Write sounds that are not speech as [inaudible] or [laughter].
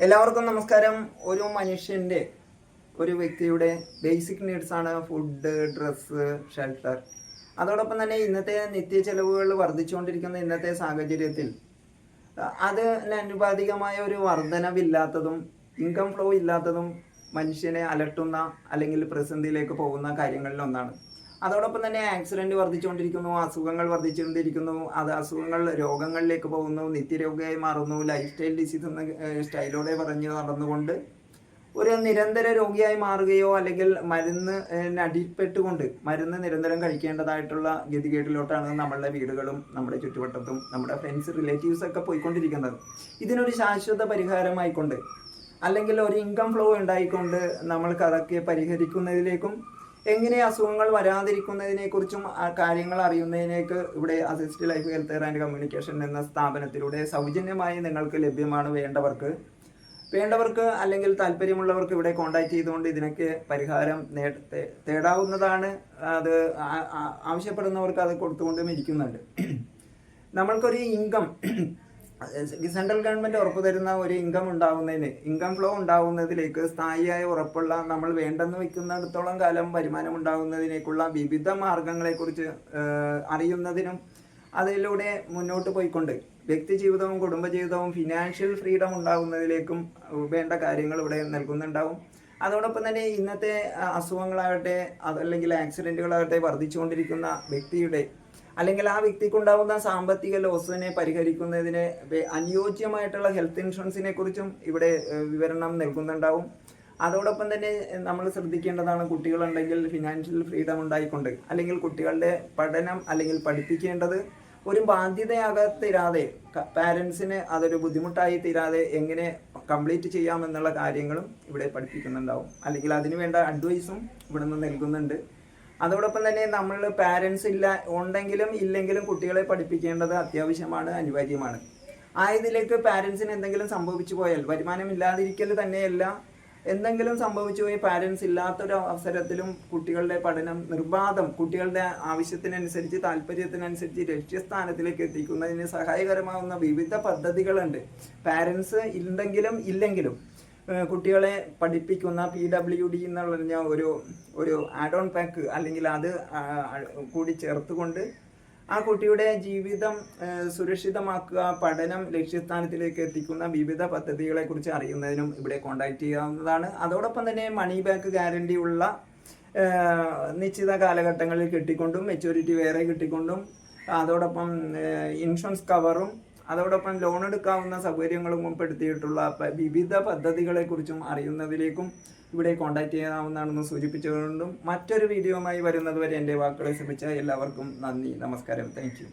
എല്ലാവർക്കും നമസ്കാരം. ഒരു മനുഷ്യന്റെ ഒരു വ്യക്തിയുടെ ബേസിക് നീഡ്സ് ആണ് ഫുഡ് ഡ്രസ്സ് ഷെൽട്ടർ അതോടൊപ്പം തന്നെ ഇന്നത്തെ നിത്യ ചെലവുകൾ വർദ്ധിച്ചുകൊണ്ടിരിക്കുന്ന ഇന്നത്തെ സാഹചര്യത്തിൽ അത് അനുപാതികമായ ഒരു വർധനവില്ലാത്തതും ഇൻകം ഫ്ലോ ഇല്ലാത്തതും മനുഷ്യനെ അലട്ടുന്ന അല്ലെങ്കിൽ പ്രതിസന്ധിയിലേക്ക് പോകുന്ന കാര്യങ്ങളിൽ ഒന്നാണ്. അതോടൊപ്പം തന്നെ ആക്സിഡന്റ് വർദ്ധിച്ചുകൊണ്ടിരിക്കുന്നു അസുഖങ്ങൾ വർദ്ധിച്ചുകൊണ്ടിരിക്കുന്നു. അത് അസുഖങ്ങൾ രോഗങ്ങളിലേക്ക് പോകുന്നു നിത്യരോഗിയായി മാറുന്നു. ലൈഫ് സ്റ്റൈൽ ഡിസീസ് എന്ന സ്റ്റൈലോടെ പറഞ്ഞ് നടന്നുകൊണ്ട് ഒരു നിരന്തര രോഗിയായി മാറുകയോ അല്ലെങ്കിൽ മരുന്ന് അടിപ്പെട്ടുകൊണ്ട് മരുന്ന് നിരന്തരം കഴിക്കേണ്ടതായിട്ടുള്ള ഗതികേട്ടിലോട്ടാണ് നമ്മളുടെ വീടുകളും നമ്മുടെ ചുറ്റുവട്ടത്തും നമ്മുടെ ഫ്രണ്ട്സ് റിലേറ്റീവ്സ് ഒക്കെ പോയിക്കൊണ്ടിരിക്കുന്നത്. ഇതിനൊരു ശാശ്വത പരിഹാരമായിക്കൊണ്ട് അല്ലെങ്കിൽ ഒരു ഇൻകം ഫ്ലോ ഉണ്ടായിക്കൊണ്ട് നമ്മൾക്ക് അതൊക്കെ പരിഹരിക്കുന്നതിലേക്കും എങ്ങനെ അസുഖങ്ങൾ വരാതിരിക്കുന്നതിനെ കുറിച്ചും കാര്യങ്ങൾ അറിയുന്നതിനേക്ക് ഇവിടെ assist life health care and communication എന്ന സ്ഥാപനത്തിലൂടെ സൗജന്യമായി നിങ്ങൾക്ക് ലഭ്യമാണ് വേണ്ടവർക്ക്. വേണ്ടവർക്ക് അല്ലെങ്കിൽ താല്പര്യമുള്ളവർക്ക് ഇവിടെ കോൺടാക്ട് ചെയ്തുകൊണ്ട് ഇതിനൊക്കെ പരിഹാരം തേടാവുന്നതാണ്. അത് ആവശ്യപ്പെടുന്നവർക്ക് അത് കൊടുത്തുകൊണ്ടും ഇരിക്കുന്നുണ്ട്. [clears throat] നമ്മൾക്കൊരു ഇൻകം സെൻട്രൽ ഗവൺമെന്റ് ഉറപ്പു തരുന്ന ഒരു ഇൻകം ഉണ്ടാവുന്നതിന് ഇൻകം ഫ്ലോ ഉണ്ടാവുന്നതിലേക്ക് സ്ഥായിയായ ഉറപ്പുള്ള നമ്മൾ വേണ്ടെന്ന് വെക്കുന്നിടത്തോളം കാലം വരുമാനം ഉണ്ടാകുന്നതിനേക്കുള്ള വിവിധ മാർഗങ്ങളെക്കുറിച്ച് കുറിച്ച് അറിയുന്നതിനും അതിലൂടെ മുന്നോട്ട് പോയിക്കൊണ്ട് വ്യക്തി ജീവിതവും കുടുംബജീവിതവും ഫിനാൻഷ്യൽ ഫ്രീഡം ഉണ്ടാകുന്നതിലേക്കും വേണ്ട കാര്യങ്ങൾ ഇവിടെ നൽകുന്നുണ്ടാവും. അതോടൊപ്പം തന്നെ ഇന്നത്തെ അസുഖങ്ങളാകട്ടെ അതല്ലെങ്കിൽ ആക്സിഡന്റുകളാകട്ടെ വർദ്ധിച്ചുകൊണ്ടിരിക്കുന്ന വ്യക്തിയുടെ അല്ലെങ്കിൽ ആ വ്യക്തിക്കുണ്ടാവുന്ന സാമ്പത്തിക ലോസിനെ പരിഹരിക്കുന്നതിന് അനുയോജ്യമായിട്ടുള്ള ഹെൽത്ത് ഇൻഷുറൻസിനെ കുറിച്ചും ഇവിടെ വിവരണം നൽകുന്നുണ്ടാവും. അതോടൊപ്പം തന്നെ നമ്മൾ ശ്രദ്ധിക്കേണ്ടതാണ് കുട്ടികളുണ്ടെങ്കിൽ ഫിനാൻഷ്യൽ ഫ്രീഡം ഉണ്ടായിക്കൊണ്ട് അല്ലെങ്കിൽ കുട്ടികളുടെ പഠനം അല്ലെങ്കിൽ പഠിപ്പിക്കേണ്ടത് ഒരു ബാധ്യതയാകാതെ തീരാതെ പാരൻസിന് അതൊരു ബുദ്ധിമുട്ടായി തീരാതെ എങ്ങനെ കംപ്ലീറ്റ് ചെയ്യാമെന്നുള്ള കാര്യങ്ങളും ഇവിടെ പഠിപ്പിക്കുന്നുണ്ടാവും. അല്ലെങ്കിൽ അതിനുവേണ്ട അഡ്വൈസും ഇവിടെ നിന്ന് നൽകുന്നുണ്ട്. അതോടൊപ്പം തന്നെ നമ്മൾ പാരൻസ് ഇല്ല ഉണ്ടെങ്കിലും ഇല്ലെങ്കിലും കുട്ടികളെ പഠിപ്പിക്കേണ്ടത് അത്യാവശ്യമാണ് അനിവാര്യമാണ്. ആയതിലേക്ക് പാരൻസിന് എന്തെങ്കിലും സംഭവിച്ചു പോയാൽ വരുമാനം ഇല്ലാതിരിക്കൽ തന്നെയല്ല എന്തെങ്കിലും സംഭവിച്ചു പോയി പാരൻസ് ഇല്ലാത്തൊരു അവസരത്തിലും കുട്ടികളുടെ പഠനം നിർബാധം. കുട്ടികളുടെ ആവശ്യത്തിനനുസരിച്ച് താല്പര്യത്തിനനുസരിച്ച് ലക്ഷ്യസ്ഥാനത്തിലേക്ക് എത്തിക്കുന്നതിന് സഹായകരമാകുന്ന വിവിധ പദ്ധതികളുണ്ട്. പാരൻസ് ഉണ്ടെങ്കിലും ഇല്ലെങ്കിലും കുട്ടികളെ പഠിപ്പിക്കുന്ന പി ഡബ്ല്യു ഡി എന്ന് പറഞ്ഞ ഒരു ഒരു ആഡ് ഓൺ പാക്ക് അല്ലെങ്കിൽ അത് കൂടി ചേർത്തുകൊണ്ട് ആ കുട്ടിയുടെ ജീവിതം സുരക്ഷിതമാക്കുക പഠനം ലക്ഷ്യസ്ഥാനത്തിലേക്ക് എത്തിക്കുന്ന വിവിധ പദ്ധതികളെ കുറിച്ച് അറിയുന്നതിനും ഇവിടെ കോൺടാക്ട് ചെയ്യാവുന്നതാണ്. അതോടൊപ്പം തന്നെ മണി ബാക്ക് ഗ്യാരണ്ടി ഉള്ള നിശ്ചിത കാലഘട്ടങ്ങളിൽ കിട്ടിക്കൊണ്ടും മെച്യൂരിറ്റി വേറെ കിട്ടിക്കൊണ്ടും അതോടൊപ്പം ഇൻഷുറൻസ് കവറും അതോടൊപ്പം ലോൺ എടുക്കാവുന്ന സൗകര്യങ്ങളും ഉൾപ്പെടുത്തിയിട്ടുള്ള വിവിധ പദ്ധതികളെക്കുറിച്ചും അറിയുന്നതിലേക്കും ഇവിടെ കോൺടാക്ട് ചെയ്യാവുന്നതാണെന്ന് സൂചിപ്പിച്ചുകൊണ്ടും മറ്റൊരു വീഡിയോയുമായി വരുന്നതുവരെ എന്റെ വാക്കുകളെ ശ്രമിച്ച എല്ലാവർക്കും നന്ദി നമസ്കാരം താങ്ക്